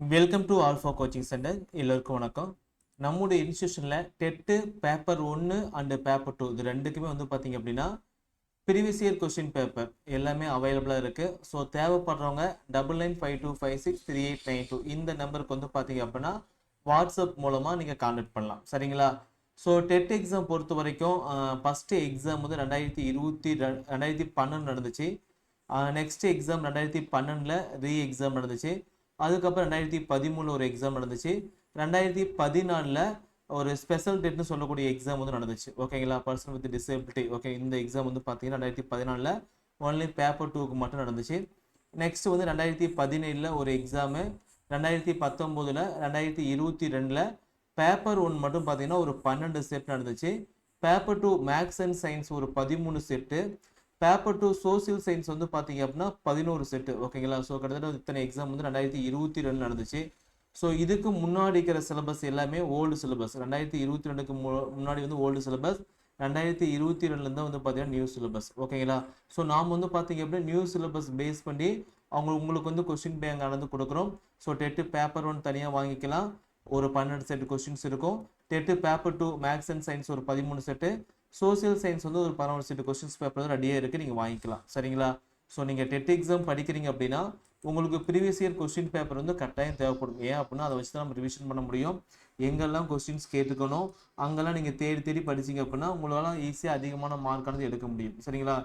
Welcome to Alpha coaching centre எல்லோருக்கும் வணக்கம். நம்முடைய இன்ஸ்டியூஷனில் டெட்டு பேப்பர் ஒன்று அண்டு பேப்பர் டூ இது ரெண்டுக்குமே வந்து பார்த்தீங்க அப்படின்னா ப்ரீவியஸ் இயர் கொஸ்டின் பேப்பர் எல்லாமே அவைலபிளாக இருக்குது ஸோ தேவைப்படுறவங்க double nine five two five six three eight nine two இந்த நம்பருக்கு வந்து பார்த்தீங்க அப்படின்னா வாட்ஸ்அப் மூலமாக நீங்கள் கான்டாக்ட் பண்ணலாம். சரிங்களா? ஸோ டெட் எக்ஸாம் பொறுத்த வரைக்கும் ஃபஸ்ட்டு எக்ஸாம் வந்து ரெண்டாயிரத்தி இருபத்தி ரெ- ரெண்டாயிரத்தி பன்னெண்டு நடந்துச்சு. நெக்ஸ்ட் எக்ஸாம் ரெண்டாயிரத்தி பன்னெண்டில் ரீ எக்ஸாம் நடந்துச்சு. அதுக்கப்புறம் ரெண்டாயிரத்தி பதிமூணில் ஒரு எக்ஸாம் நடந்துச்சு. ரெண்டாயிரத்தி பதினாலில் ஒரு ஸ்பெஷல் டெட்னு சொல்லக்கூடிய எக்ஸாம் வந்து நடந்துச்சு. ஓகேங்களா பர்சன் வித் டிசபிலிட்டி ஓகே இந்த எக்ஸாம் வந்து பார்த்தீங்கன்னா ரெண்டாயிரத்தி பதினாலில் ஒன்லி பேப்பர் டூக்கு மட்டும் நடந்துச்சு. நெக்ஸ்ட் வந்து ரெண்டாயிரத்தி பதினேழில் ஒரு எக்ஸாமு ரெண்டாயிரத்தி பத்தொம்போதில் ரெண்டாயிரத்தி இருபத்தி ரெண்டில் பேப்பர் ஒன் மட்டும் பார்த்தீங்கன்னா ஒரு பன்னெண்டு செட் நடந்துச்சு. Paper two maths and science ஒரு பதிமூணு set paper two social science வந்து பார்த்தீங்க அப்படின்னா பதினோரு செட்டு ஓகேங்களா ஸோ கிட்டத்தட்ட இத்தனை எக்ஸாம் வந்து ரெண்டாயிரத்தி இருபத்தி ரெண்டு நடந்துச்சு. ஸோ இதுக்கு முன்னாடி இருக்கிற சிலபஸ் எல்லாமே ஓல்டு சிலபஸ் ரெண்டாயிரத்தி இருபத்தி ரெண்டுக்கு முன்னாடி வந்து ஓல்டு சிலபஸ் ரெண்டாயிரத்தி இருபத்தி ரெண்டுலேருந்து வந்து பார்த்தீங்கன்னா நியூ சிலபஸ் ஓகேங்களா ஸோ நாம் வந்து பார்த்தீங்க அப்படின்னா நியூ சிலபஸ் பேஸ் பண்ணி அவங்க உங்களுக்கு வந்து கொஸ்டின் பேங்க் ஆனது கொடுக்குறோம். ஸோ டெட்டு பேப்பர் ஒன் தனியாக வாங்கிக்கலாம். ஒரு பன்னெண்டு செட் கொஸ்டின்ஸ் இருக்கும். TET paper two maths and science ஒரு பதிமூணு செட்டு சோசியல் சயின்ஸ் வந்து ஒரு பதினொன்று கொஸ்டின்ஸ் பேப்பர் வந்து ரெடியாக இருக்குது நீங்கள் வாங்கிக்கலாம். சரிங்களா? ஸோ நீங்கள் டெட் எக்ஸாம் படிக்கிறீங்க அப்படின்னா உங்களுக்கு ப்ரீவியஸ் இயர் கொஸ்டின் பேப்பர் வந்து கட்டாயம் தேவைப்படும். ஏன் அப்படின்னா அதை வச்சு தான் நம்ம ரிவிஷன் பண்ண முடியும். எங்கெல்லாம் கொஸ்டின்ஸ் கேட்டுக்கணும் அங்கெல்லாம் நீங்கள் தேடி தேடி படிச்சீங்க அப்படின்னா உங்களால் ஈஸியாக அதிகமான மார்க்கானது எடுக்க முடியும். சரிங்களா?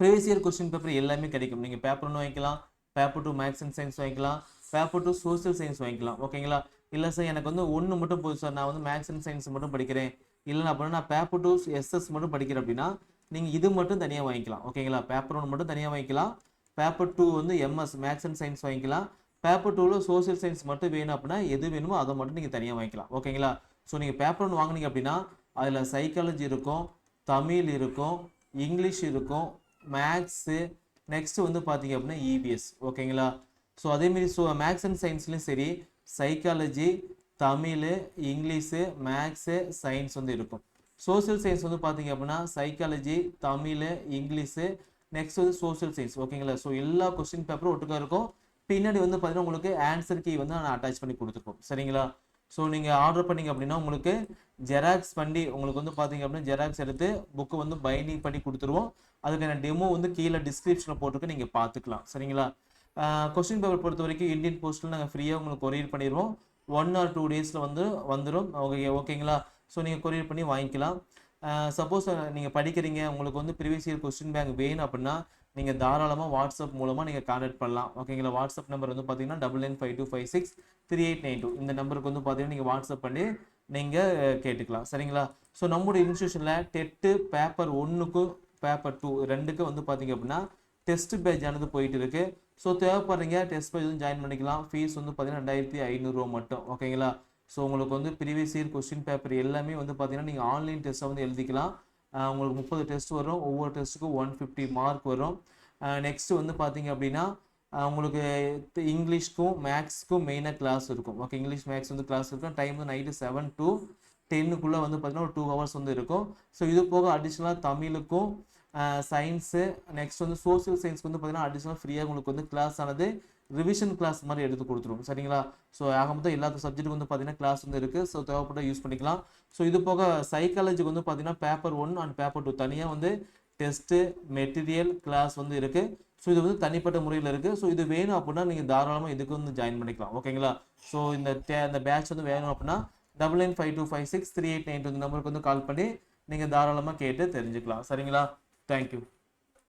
ப்ரீவியஸ் இயர் கொஸ்டின் பேப்பர் எல்லாமே கிடைக்கும். நீங்கள் பேப்பர் ஒன்று வாங்கிக்கலாம் paper two maths and science வாங்கிக்கலாம் பேப்பர் டூ சோஷியல் சயின்ஸ் வாங்கிக்கலாம். ஓகேங்களா இல்லை சார் எனக்கு வந்து ஒன்று மட்டும் போதும் சார் நான் வந்து மேக்ஸ் அண்ட் சயின்ஸ் மட்டும் படிக்கிறேன். இல்லை அப்படின்னா நான் பேப்பர் டூ எஸ்எஸ் மட்டும் படிக்கிறேன் அப்படின்னா நீங்கள் இது மட்டும் தனியாக வாங்கிக்கலாம். ஓகேங்களா பேப்பர் ஒன்று மட்டும் தனியாக வாங்கிக்கலாம். பேப்பர் டூ வந்து எம்எஸ் மேக்ஸ் அண்ட் சயின்ஸ் வாங்கிக்கலாம். பேப்பர் டூவில் சோசியல் சயின்ஸ் மட்டும் வேணும் அப்படின்னா எது வேணுமோ அதை மட்டும் நீங்கள் தனியாக வாங்கிக்கலாம். ஓகேங்களா ஸோ நீங்கள் பேப்பர் ஒன்று வாங்கினீங்க அப்படின்னா அதில் சைக்காலஜி இருக்கும் தமிழ் இருக்கும் இங்கிலீஷ் இருக்கும் மேக்ஸு நெக்ஸ்ட் வந்து பார்த்தீங்க அப்படின்னா இபிஎஸ் ஓகேங்களா ஸோ அதேமாரி ஸோ மேக்ஸ் அண்ட் சயின்ஸ்லேயும் சரி psychology Tamil English maths science வந்து இருக்கும். சோஷியல் சயின்ஸ் வந்து பார்த்தீங்க அப்படின்னா சைக்காலஜி தமிழ் இங்கிலீஷு நெக்ஸ்ட் வந்து சோஷியல் சயின்ஸ் ஓகேங்களா ஸோ எல்லா கொஸ்டின் பேப்பரும் ஒட்டுக்கா இருக்கும். பின்னாடி வந்து பார்த்தீங்கன்னா உங்களுக்கு ஆன்சர் கீ வந்து நான் அட்டாச் பண்ணி கொடுத்துருக்கோம். சரிங்களா? ஸோ நீங்கள் ஆர்டர் பண்ணீங்க அப்படின்னா உங்களுக்கு ஜெராக்ஸ் பண்ணி உங்களுக்கு வந்து பார்த்தீங்க அப்படின்னா ஜெராக்ஸ் எடுத்து புக்கு வந்து பைண்டிங் பண்ணி கொடுத்துருவோம். அதுக்கான டெமோ வந்து கீழே டிஸ்கிரிப்ஷனில் போட்டுருக்கு. நீங்கள் பார்த்துக்கலாம் சரிங்களா? கொஸ்டின் பேப்பர் பொறுத்த வரைக்கும் இந்தியன் போஸ்ட்டில் நாங்கள் ஃப்ரீயாக உங்களுக்கு கொரியர் பண்ணிடுவோம் ஒன் ஆர் டூ டேஸில் வந்து வந்துடும் ஓகே ஓகேங்களா ஸோ நீங்கள் கொரியர் பண்ணி வாங்கிக்கலாம். சப்போஸ் நீங்கள் படிக்கிறீங்க. உங்களுக்கு வந்து ப்ரீவியஸ் இயர் கொஸ்டின் பேங்க் வேணும் அப்படின்னா நீங்கள் தாராளமாக வாட்ஸ்அப் மூலமாக நீங்கள் கான்டாக்ட் பண்ணலாம். ஓகேங்களா வாட்ஸ்அப் நம்பர் வந்து பார்த்தீங்கன்னா double nine five two five six three eight nine two இந்த நம்பருக்கு வந்து பார்த்தீங்கன்னா நீங்கள் வாட்ஸ்அப் பண்ணி நீங்கள் கேட்டுக்கலாம். சரிங்களா? ஸோ நம்முடைய இன்ஸ்டியூஷனில் டெட்டு பேப்பர் ஒன்றுக்கும் பேப்பர் டூ ரெண்டுக்கும் வந்து பார்த்தீங்க அப்படின்னா டெஸ்ட் பேஜ் ஆனது போயிட்டு இருக்குது ஸோ தேவைப்படுறீங்க டெஸ்ட் பேஜ் வந்து ஜாயின் பண்ணிக்கலாம். ஃபீஸ் வந்து பார்த்தீங்கன்னா ரெண்டாயிரத்தி ஐநூறுரூவா மட்டும் ஓகேங்களா ஸோ உங்களுக்கு வந்து ப்ரீவியஸ் இயர் கொஸ்டின் பேப்பர் எல்லாமே வந்து பார்த்தீங்கன்னா நீங்கள் ஆன்லைன் டெஸ்ட்டை வந்து எழுதிக்கலாம். உங்களுக்கு முப்பது டெஸ்ட் வரும். ஒவ்வொரு டெஸ்ட்டுக்கும் ஒன் ஃபிஃப்டி மார்க் வரும். நெக்ஸ்ட் வந்து பார்த்தீங்க அப்படின்னா உங்களுக்கு இங்கிலீஷ்க்கும் மேக்ஸ்க்கும் மெயினாக கிளாஸ் இருக்கும். ஓகே இங்கிலீஷ் மேக்ஸ் வந்து கிளாஸ் இருக்கும். டைம் வந்து நைட்டு செவன் டு டென்னுக்குள்ளே வந்து பார்த்தீங்கன்னா ஒரு டூ ஹவர்ஸ் வந்து இருக்கும். ஸோ இது போக அடிஷ்னலாக தமிழுக்கும் சயின்ஸு நெக்ஸ்ட் வந்து சோஷியல் சயின்ஸ்க்கு வந்து பார்த்தீங்கன்னா அடிஷ்னல் ஃப்ரீயாக உங்களுக்கு வந்து கிளாஸ் ஆனது ரிவிஷன் கிளாஸ் மாதிரி எடுத்து கொடுத்துருவோம் சரிங்களா? ஸோ ஆக மொத்தம் எல்லா சப்ஜெக்ட்டுக்கு வந்து பார்த்தீங்கன்னா கிளாஸ் வந்து இருக்குது ஸோ தேவைப்பட்ட யூஸ் பண்ணிக்கலாம். ஸோ இது போக சைக்காலஜிக்கு வந்து பார்த்தீங்கன்னா paper one and paper two தனியாக வந்து டெஸ்ட்டு மெட்டீரியல் கிளாஸ் வந்து இருக்குது ஸோ இது வந்து தனிப்பட்ட முறையில் இருக்குது ஸோ இது வேணும் அப்படின்னா நீங்கள் தாராளமாக இதுக்கு வந்து ஜாயின் பண்ணிக்கலாம். ஓகேங்களா ஸோ இந்த தே இந்த பேட்ச் வந்து வேணும் அப்படின்னா double nine five two five six three eight nine two இந்த நம்பருக்கு வந்து கால் பண்ணி நீங்கள் தாராளமாக கேட்டு தெரிஞ்சுக்கலாம். சரிங்களா? Thank you.